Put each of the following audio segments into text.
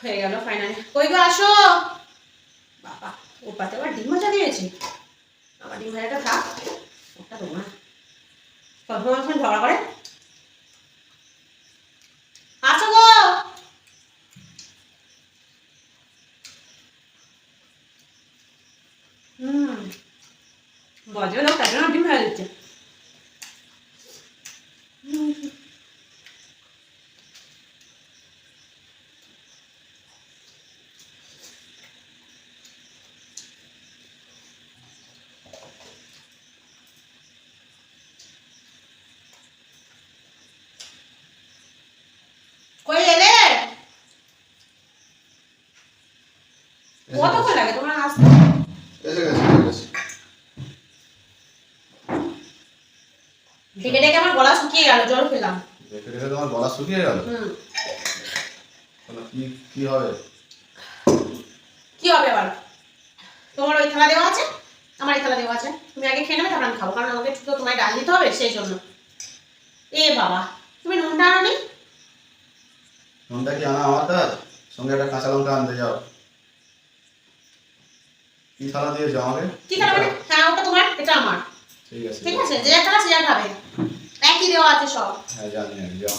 হয়ে গেল ফাইনালি কই গো, আসো। বাবা ওর পাতে আবার ডিম ভাজা দিয়েছে। আমার ডিম ভাজাটা থাক, ওটা দেবো না। সবসময় এখন ঝগড়া করে? আসো গো। হুম বজে লোক তার জন্য ডিম ভাজা দিচ্ছে হুম। কই এলে কতক্ষণ লাগে? তোমার আসতে এসে গেছে ডেকে ডেকে আমার গলা শুকিয়ে গেল জল খেলাম। দেখে দেখে তোমার গলা শুকিয়ে গেল। হুম। কি কি হবে? কি হবে আবার তোমার ওই থালা দেওয়া আছে? আমার এই থালা দেওয়া আছে। তুমি আগে খেয়ে নেবে তারপর আমি খাব। কারণ আমাকে তো তোমায় ডাল দিতে হবে সেই জন্য। এ বাবা তুমি নুনটা আনো নি নুনটা কি আনা আমার কাজ সঙ্গে একটা কাঁচা লঙ্কা আনতে যাও। কি থালা দিয়েছ আমাকে কি থালা মানে? হ্যাঁ ওটা তোমার এটা আমার। ঠিক আছে ঠিক আছে যে একটা সে খাবে। একই দেওয়া আছে সব। হ্যাঁ জানি আমি যাও।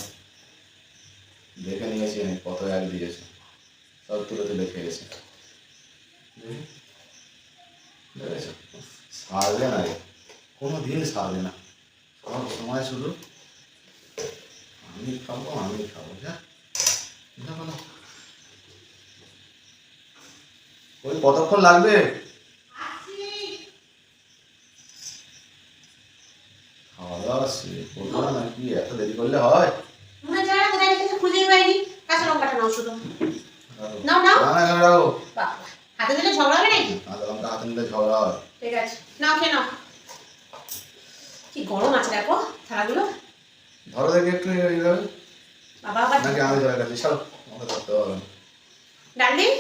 দেখে নিয়েছি আমি কত এক দিয়েছে। সব তুলে তুলে খেয়েছে? সারবে না রে। কোনো দিন সারবে না। সব সময় শুধু আমি খাব আমি খাব যা। ওই কতক্ষণ লাগবে? খাওয়া করব নাকি এত দেরি করলে হয়? কোথায় রেখেছে খুঁজেই পাইনি। কাঁচা লঙ্কাটা নাও শুধু নাও নাও। না না কেন রাখো হাতে দিলে ঝগড়া হবে নাকি? কাঁচা লঙ্কা হাতে নিলে ঝগড়া হয়। ঠিক আছে। নাও খেয়ে নাও। কি গরম আছে দেখো থালাগুলো। ধরো দেখে একটু বাবা আবার নাকি আমি ধরে গেছি চলো আমাকে ধরতে হবে। ডাল দিই?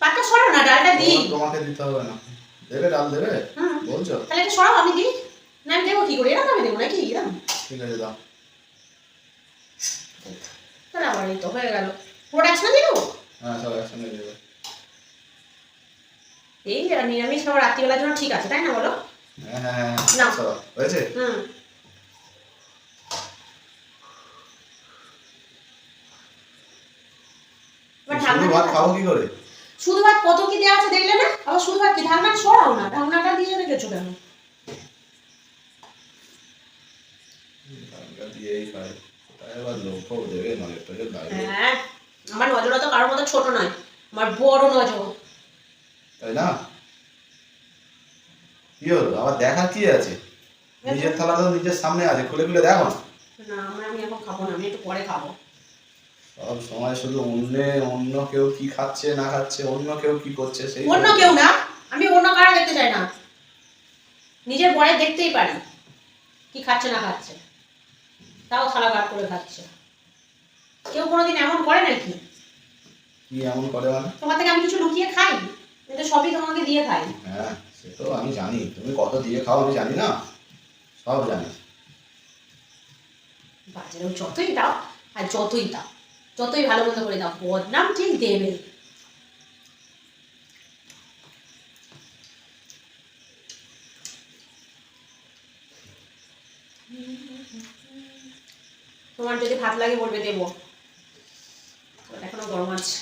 পাটটা সরাও না ডালটা দিই। তোমাকে দিতে হবে না। দেবে ডাল দেবে? বলছো? তাহলে এটা সরাও আমি দিই। না আমি দেবো কি করে এরকম আমি দেবো নাকি এরকম ঠিক আছে দাও তাহলে আমার এই তো হয়ে গেল পুরোটা একসঙ্গে দেবো হ্যাঁ সব একসঙ্গে দেবে এই আর নিরামিষ খাবার রাত্রিবেলার জন্য ঠিক আছে তাই না বলো হ্যাঁ হ্যাঁ। আচ্ছা, হয়েছে হুম শুধু ভাত খাব কি করে শুধু ভাত কত কি দেওয়া আছে দেখলে না আবার শুধু ভাত কি ঢাকনা সরাও না ঢাকনাটা দিয়ে রেখেছো কেন তাই দেবে লাগবে হ্যাঁ আমার নজর তো কারোর মতো ছোট নয় আমার বড় নজর। তাই না? কি হলো? আবার দেখার কি আছে? নিজের থালা তো নিজের সামনে আছে খুলে খুলে দেখো না। না আমার আমি এখন খাব না আমি একটু পরে খাব। সব সময় শুধু অন্য অন্য কেউ কি খাচ্ছে না খাচ্ছে অন্য কেউ কি করছে সেই অন্য কেউ না আমি অন্য কারও দেখতে চাই না। নিজের বরে দেখতেই পারি কি খাচ্ছে না খাচ্ছে। তাও থালা গাট করে খাচ্ছে। কেউ কোনোদিন এমন করে নাকি? কি এমন করে মানে? তোমার থেকে আমি কিছু লুকিয়ে খাই? কিন্তু সবই তোমাকে দিয়ে খাই হ্যাঁ সে তো আমি জানি। তুমি কত দিয়ে খাও আমি জানি না। সব জানি। বাজারেও যতই দাও আর যতই দাও যতই ভালো মতো করে দাও বদনাম ঠিক দেবে। তোমার যদি ভাত লাগে বলবে দেবো। এখনও গরম আছে।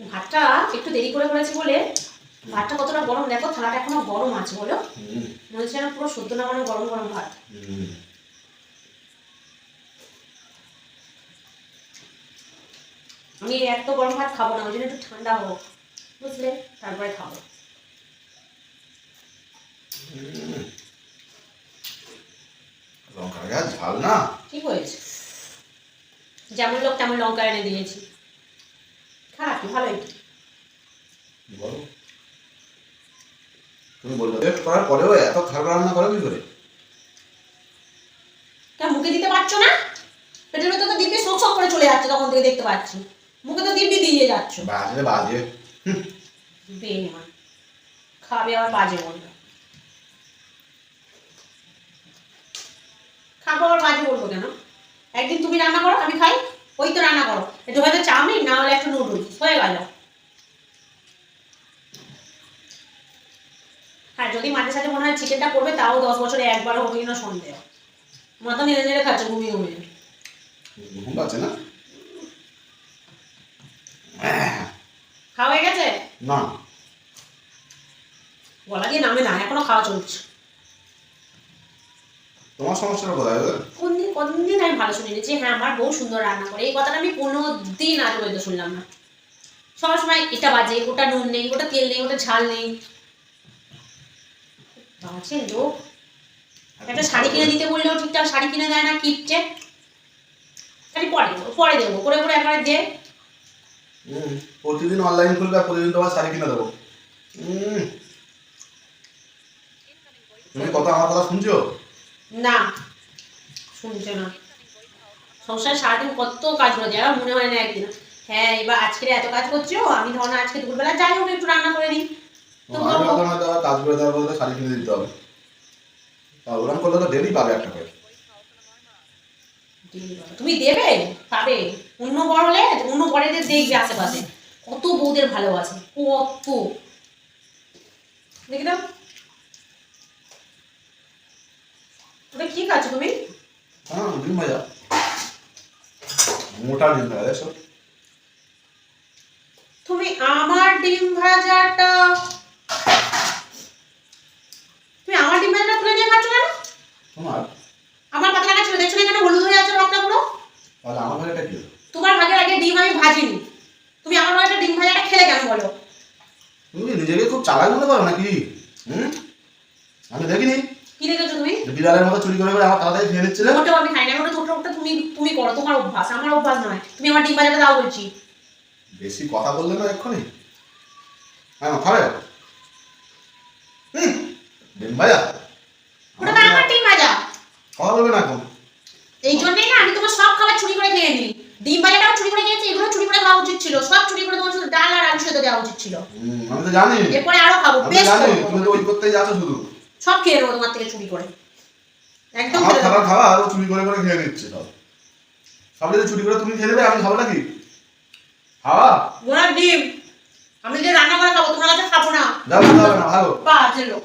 ভাতটা একটু দেরি করে করেছি বলে ভাতটা কতটা গরম দেখো থালাটা এখনও গরম আছে বলো। মনে হচ্ছে না পুরো সদ্য নামানো গরম গরম ভাত। আমি এত গরম ভাত খাব না ওই জন্য একটু ঠান্ডা হোক বুঝলে? তারপরে খাব। লঙ্কার গাছ ঝাল না? ঠিক হয়েছে? যেমন লোক তেমন লঙ্কা এনে দিয়েছি। খারাপ ভালোই। তুমি বলল করার পরেও এত খারাপ রান্না করো কি করে? তা মুখে দিতে পারছ না? পেটের ভেতর তো দিব্যি শোক শোক করে চলে যাচ্ছে তখন থেকে দেখতে পাচ্ছি। মুখে তো দিব্যি দিয়ে যাচ্ছ। বাজে বাজে। বেমান খাবে আবার বাজে বলবে আবার বাজে বলব কেন? একদিন তুমি রান্না করো আমি খাই ওই তো রান্না করো। একটু হয়তো চাউমিন না হলে একটু নুডলস হয়ে গেল। হ্যাঁ যদি মাঝে সাথে মনে হয় চিকেনটা করবে তাও দশ বছরে একবারও হবে কিনা সন্দেহ। মাথা নেড়ে নেড়ে খাচ্ছে ঘুমিয়ে ঘুমিয়ে। ঘুম পাচ্ছে না? খাওয়া হয়ে গেছে? না। গলা দিয়ে নামে না এখনও খাওয়া চলছে। তোমার সমস্যাটা কোথায়? কোন দিন কোন দিন আমি ভালো শুনিনি যে হ্যাঁ আমার বউ সুন্দর রান্না করে। এই কথাটা আমি কোনো দিন আজ পর্যন্ত শুনলাম না। সবসময় এটা বাজে ওটা নুন নেই ওটা তেল নেই ওটা ঝাল নেই। বাজে লোক। একটা শাড়ি কিনে দিতে বললেও ঠিকঠাক শাড়ি কিনে দেয় না কিপটে। খালি পরে দেবো পরে দেবো করে করে একবারে দে। প্রতিদিন অনলাইন খুলবে আর প্রতিদিন তোমার শাড়ি কিনে দেবো। তুমি কত আমার কথা শুনছো? না শুনছে না। সংসার সারাদিন কত কাজ করে যারা মনে হয় না একদিন। হ্যাঁ এবার আজকে এত কাজ করছ আমি ধরো না আজকে দুপুরবেলা যাই হোক একটু রান্না করে নিই। তো আমি ভাবলাম হয়তো আবার কাজ করে দেওয়ার বলতে শাড়ি কিনে দিতে হবে। ওরকম করলে তো ডেলি পাবে একটা করে। তুমি দেবে? পাবে। অন্য বড় হলে অন্য বড়দের দেখবে আশেপাশে। কত বউদের ভালোবাসে কত। দেখি দাও ওটা কি খাচ্ছ তুমি? হ্যাঁ ডিম ভাজা। মোটা ডিম ভাজা দেখছ? তুমি আমার ডিম ভাজাটা তুমি আমার ডিম ভাজাটা তুলে নিয়ে খাচ্ছ কেন তোমার? আমার পাতলা কাছে দেখছ না এখানে হলুদ হয়ে আছে ভাতটা পুরো? তাহলে আমার ভাজাটা কি তোমার ভাগের আগে ডিম আমি ভাজিনি। তুমি আমার ভাগের ডিম ভাজাটা খেলে কেন বলো? তুমি নিজেকে খুব চালাক মনে করো নাকি? হুম? আমি দেখিনি। কি দেখেছ তুমি? বিড়ালের মতো চুরি করে করে আমার তাড়াতাড়ি খেয়ে নিচ্ছিলে ওটাও আমি খাই না ওটা ছোট ওটা তুমি তুমি করো তোমার অভ্যাস। আমার অভ্যাস নয়। তুমি আমার ডিম ভাজাটা দাও বলছি। বেশি কথা বললে না এক্ষুনি। হ্যাঁ খাবে? ডিম ভাজা? ওটা তো আমার ডিম ভাজা। কথা বলবে না এখন। এই জন্যই না আমি তোমার সব খাবার চুরি করে খেয়ে নিই। ডিম চুরি করে খেয়েছি এগুলো চুরি করে খাওয়া উচিত ছিল। সব চুরি করে তোমার শুধু ডাল আর আলু সেদ্ধ দেওয়া উচিত ছিল। আমি তো জানি। এরপরে আরও খাব বেশ জানি। তুমি তো ওই করতেই যাচ্ছ শুধু। সব খেয়ে নেব তোমার থেকে চুরি করে। একদম আমার খাবার খাওয়া আর ও চুরি করে করে খেয়ে নিচ্ছে সব। সব যদি চুরি করে তুমি খেয়ে নেবে আমি খাব নাকি? খাওয়া? ঘোড়ার ডিম। আমি যে রান্না করে খাব তোমার কাছে খাব না। যাবে যাবে না ভালো। বাজে লোক।